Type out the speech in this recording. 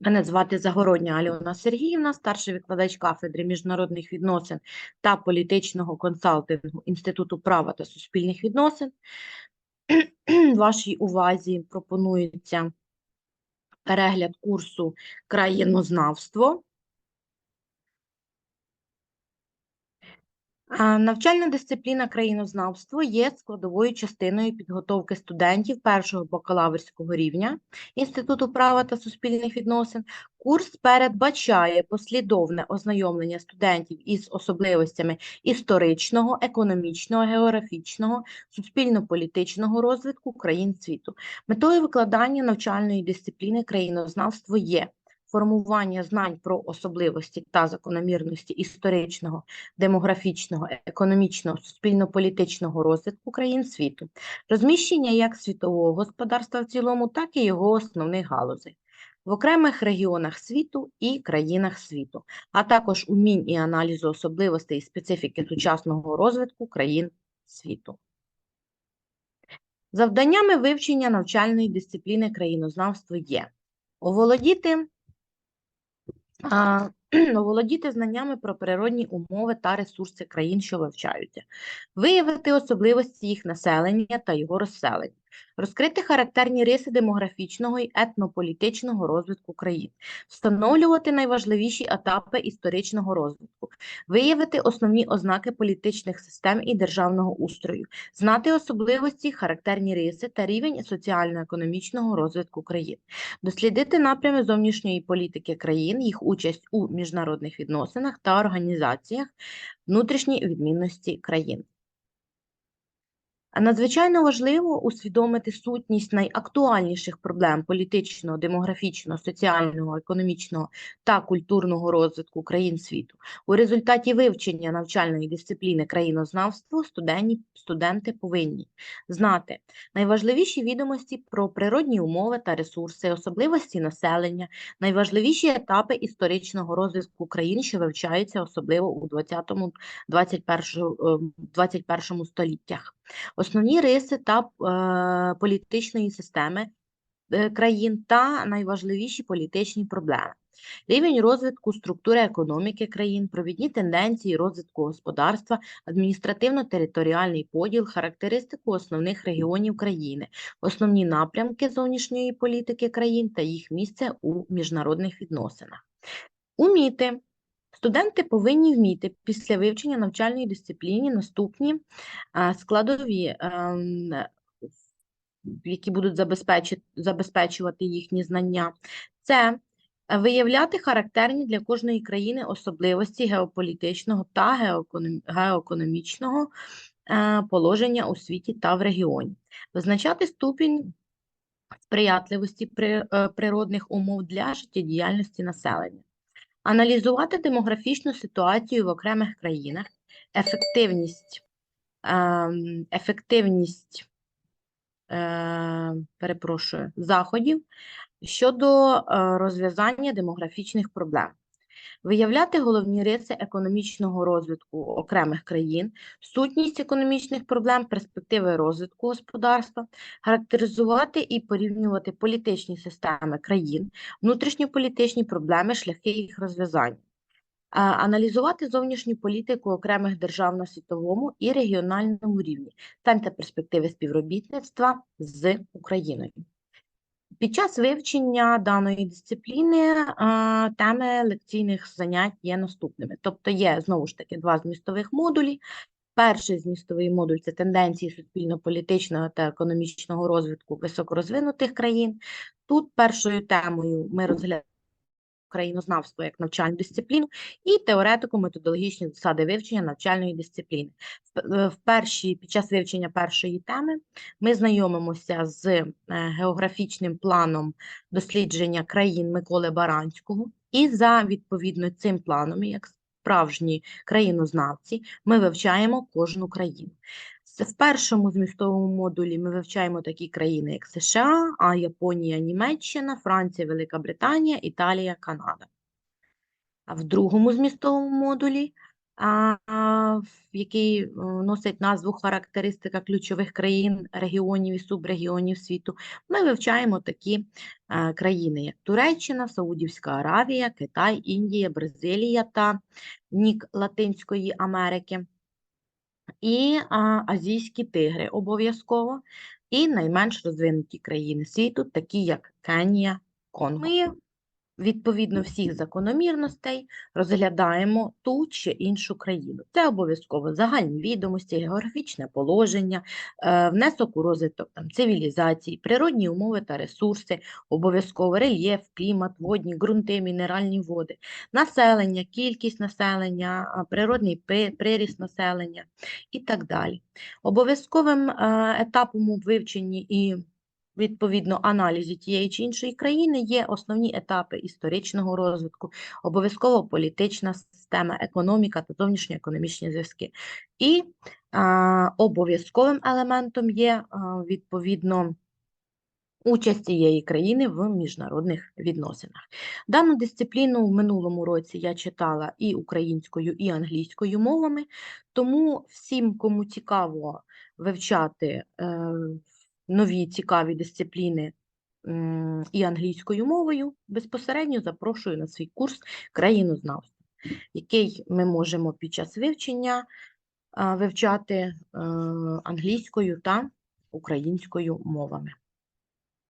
Мене звати Загородня Альона Сергіївна, старший викладач кафедри міжнародних відносин та політичного консалтингу Інституту права та суспільних відносин. Вашій увазі пропонується перегляд курсу країнознавство. Навчальна дисципліна країнознавство є складовою частиною підготовки студентів першого бакалаврського рівня Інституту права та суспільних відносин. Курс передбачає послідовне ознайомлення студентів із особливостями історичного, економічного, географічного, суспільно-політичного розвитку країн світу. Метою викладання навчальної дисципліни країнознавство є формування знань про особливості та закономірності історичного, демографічного, економічного, суспільно-політичного розвитку країн світу, розміщення як світового господарства в цілому, так і його основних галузей. В окремих регіонах світу і країнах світу, а також умінь і аналізу особливостей і специфіки сучасного розвитку країн світу. Завданнями вивчення навчальної дисципліни країнознавство є оволодіти а, оволодіти знаннями про природні умови та ресурси країн, що вивчаються, виявити особливості їх населення та його розселення, розкрити характерні риси демографічного і етнополітичного розвитку країн, встановлювати найважливіші етапи історичного розвитку, виявити основні ознаки політичних систем і державного устрою, знати особливості, характерні риси та рівень соціально-економічного розвитку країн, дослідити напрями зовнішньої політики країн, їх участь у міжнародних відносинах та організаціях, внутрішні відмінності країн. Надзвичайно важливо усвідомити сутність найактуальніших проблем політичного, демографічного, соціального, економічного та культурного розвитку країн світу. У результаті вивчення навчальної дисципліни країнознавство студенти, студенти повинні знати найважливіші відомості про природні умови та ресурси, особливості населення, найважливіші етапи історичного розвитку країн, що вивчаються особливо у 20-21 століттях основні риси та е, політичної системи е, країн та найважливіші політичні проблеми. Рівень розвитку структури економіки країн, провідні тенденції розвитку господарства, адміністративно-територіальний поділ, характеристику основних регіонів країни, основні напрямки зовнішньої політики країн та їх місце у міжнародних відносинах. Уміти Студенти повинні вміти після вивчення навчальної дисципліни наступні складові, ем, які будуть забезпечувати їхні знання. Це виявляти характерні для кожної країни особливості геополітичного та геоекономічного е, положення у світі та в регіоні, визначати ступінь сприятливості е, природних умов для життєдіяльності населення аналізувати демографічну ситуацію в окремих країнах, ефективність, ем, ефективність е, перепрошую, заходів щодо е, розв'язання демографічних проблем виявляти головні риси економічного розвитку окремих країн, сутність економічних проблем, перспективи розвитку господарства, характеризувати і порівнювати політичні системи країн, внутрішньополітичні проблеми, шляхи їх розв'язання. Аналізувати зовнішню політику окремих держав на світовому і регіональному рівні, та перспективи співробітництва з Україною. Під час вивчення даної дисципліни теми лекційних занять є наступними. Тобто є, знову ж таки, два змістових модулі. Перший змістовий модуль це тенденції суспільно-політичного та економічного розвитку високорозвинутих країн. Тут першою темою ми розглядаємо країнознавство як навчальну дисципліну і теоретико-методологічні засади вивчення навчальної дисципліни. В першій, Під час вивчення першої теми ми знайомимося з е, географічним планом дослідження країн Миколи Баранського, і за відповідно цим планом, як справжні країнознавці, ми вивчаємо кожну країну. В першому змістовому модулі ми вивчаємо такі країни, як США, а Японія, Німеччина, Франція, Велика Британія, Італія, Канада. А в другому змістовому модулі який е, носить назву характеристика ключових країн, регіонів і субрегіонів світу, ми вивчаємо такі е, країни, як Туреччина, Саудівська Аравія, Китай, Індія, Бразилія та Нік Латинської Америки. І азійські тигри обов'язково, і найменш розвинуті країни світу, такі як Кенія, Конго. Ми відповідно всіх закономірностей розглядаємо ту чи іншу країну. Це обов'язково загальні відомості, географічне положення, е, внесок у розвиток там, цивілізацій, природні умови та ресурси, обов'язково рельєф, клімат, водні, ґрунти, мінеральні води, населення, кількість населення, природний приріст населення і так далі. Обов'язковим е, етапом у вивченні і відповідно аналізі тієї чи іншої країни є основні етапи історичного розвитку, обов'язково політична система, економіка та зовнішньоекономічні зв'язки. І а, обов'язковим елементом є а, відповідно участь цієї країни в міжнародних відносинах. Дану дисципліну в минулому році я читала і українською, і англійською мовами, тому всім, кому цікаво вивчати е, нові цікаві дисципліни і англійською мовою, безпосередньо запрошую на свій курс країнознавства, який ми можемо під час вивчення вивчати е, англійською та українською мовами.